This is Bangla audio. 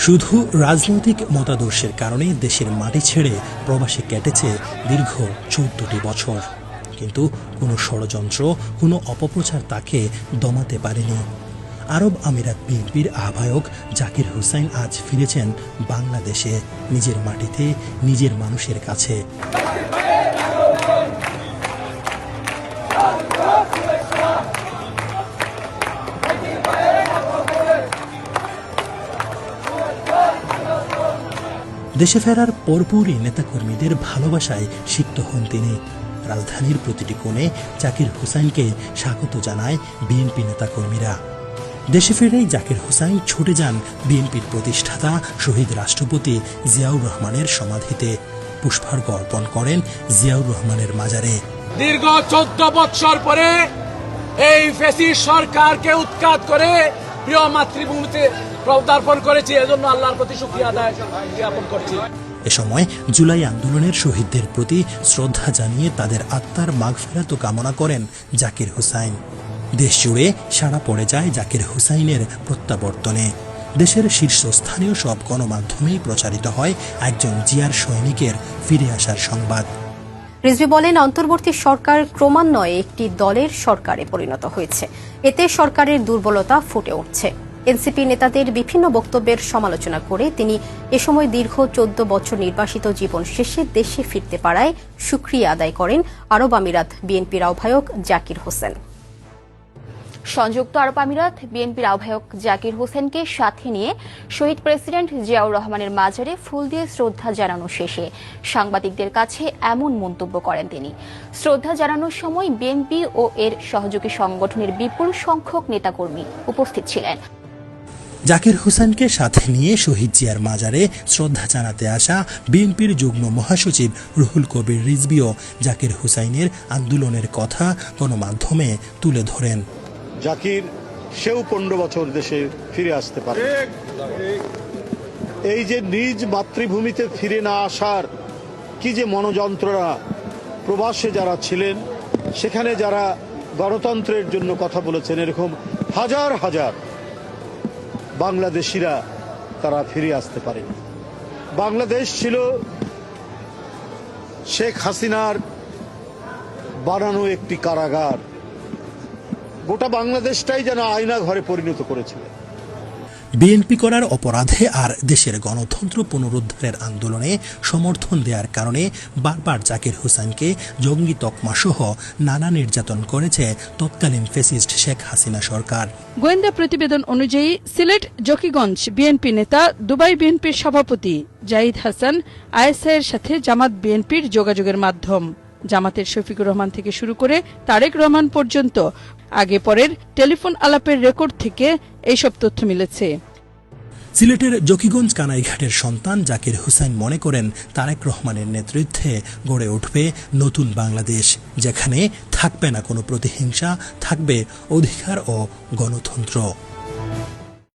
শুধু রাজনৈতিক মতাদর্শের কারণে দেশের মাটি ছেড়ে প্রবাসে কেটেছে দীর্ঘ চৌদ্দটি বছর। কিন্তু কোনো ষড়যন্ত্র, কোনো অপপ্রচার তাকে দমাতে পারেনি। আরব আমিরাত বিএনপির আহ্বায়ক জাকির হুসাইন আজ ফিরেছেন বাংলাদেশে, নিজের মাটিতে, নিজের মানুষের কাছে। দেশে ফেরার পরপরই নেতাকর্মীদের ভালোবাসায় সিক্ত হন তিনি। রাজধানীর প্রতিটি কোণে জাকির হুসাইনকে স্বাগত জানায় বিএনপি নেতাকর্মীরা। দেশে ফিরেই জাকির হুসাইন ছুটে যান বিএনপির প্রতিষ্ঠাতা, শহীদ রাষ্ট্রপতি জিয়াউর রহমানের সমাধিতে। পুষ্পার্ঘ অর্পণ করেন জিয়াউর রহমানের মাজারে। দীর্ঘ চোদ্দ বৎসর পরে এই ফেসি সরকারকে উৎখাত করে প্রিয় মাতৃভূমিতে পদার্পণ করেছি, এজন্য আল্লাহর প্রতি শুক্রিয়া আদায় জ্ঞাপন করছি। এ সময় জুলাই আন্দোলনের শহীদদের প্রতি শ্রদ্ধা জানিয়ে তাদের আত্মার মাগফেরাত কামনা করেন জাকির হুসাইন। দেশ জুড়ে সাড়া পড়ে যায় জাকির হুসাইনের প্রত্যাবর্তনে। দেশের শীর্ষস্থানীয় সব গণমাধ্যমেই প্রচারিত হয় একজন জিয়ার সৈনিকের ফিরে আসার সংবাদ। রিজভি বলেন, অন্তর্বর্তী সরকার ক্রমান্বয়ে একটি দলের সরকারে পরিণত হয়েছে। এতে সরকারের দুর্বলতা ফুটে উঠছে। এনসিপি নেতাদের বিভিন্ন বক্তব্যের সমালোচনা করে তিনি এ সময় দীর্ঘ চোদ্দ বছর নির্বাসিত জীবন শেষে দেশে ফিরতে পারায় সুক্রিয়া আদায় করেন আরব আমিরাত বিএনপির আহ্বায়ক জাকির হোসেন। সংযুক্ত আরব আমিরাত, বিএনপির আহ্বায়ক জাকির হোসেনকে সাথে নিয়ে শহীদ প্রেসিডেন্ট জিয়াউর রহমানের মাজারে ফুল দিয়ে শ্রদ্ধা জানানো শেষে সাংবাদিকদের কাছে এমন মন্তব্য করেন তিনি। শ্রদ্ধা জানানোর সময় বিএনপি ও এর সহযোগী সংগঠনের বিপুল সংখ্যক নেতাকর্মী উপস্থিত ছিলেন। জাকির হোসেনকে সাথে নিয়ে শহীদ জিয়ার মাজারে শ্রদ্ধা জানাতে আসা বিএনপির যুগ্ম মহাসচিব রুহুল কবির রিজবিও জাকির হুসাইনের আন্দোলনের কথা গণমাধ্যমে তুলে ধরেন। জাকির, সেও পনেরো বছর দেশে ফিরে আসতে পারে। এই যে নিজ মাতৃভূমিতে ফিরে না আসার কি যে মনোযন্ত্রণা প্রবাসে যারা ছিলেন, সেখানে যারা গণতন্ত্রের জন্য কথা বলেছেন, এরকম হাজার হাজার বাংলাদেশিরা তারা ফিরে আসতে পারে বাংলাদেশ ছিল শেখ হাসিনার বানানো একটি কারাগার। গোটা বাংলাদেশটাই যেন আয়না ঘরে পরিণত করেছিল। বিএনপি করার অপরাধে আর দেশের গণতন্ত্র পুনরুদ্ধারের আন্দোলনে সমর্থন দেওয়ার কারণে বারবার জাকির হুসাইনকে জঙ্গি তকমা সহ নানা নির্যাতন করেছে তৎকালীন ফেসিস্ট শেখ হাসিনা সরকার। গোয়েন্দা প্রতিবেদন অনুযায়ী সিলেট জকিগঞ্জ বিএনপি নেতা দুবাই বিএনপির সভাপতি জাহিদ হাসান আইএসআইয়ের সাথে জামাত বিএনপির যোগাযোগের মাধ্যম। জামাতের শফিকুর রহমান থেকে শুরু করে তারেক রহমান পর্যন্ত আগে পরের টেলিফোন আলাপের রেকর্ড থেকে এইসব তথ্য মিলেছে। সিলেটের জকিগঞ্জ কানাইঘাটের সন্তান জাকির হুসাইন মনে করেন, তারেক রহমানের নেতৃত্বে গড়ে উঠবে নতুন বাংলাদেশ, যেখানে থাকবে না কোনো প্রতিহিংসা, থাকবে অধিকার ও গণতন্ত্র।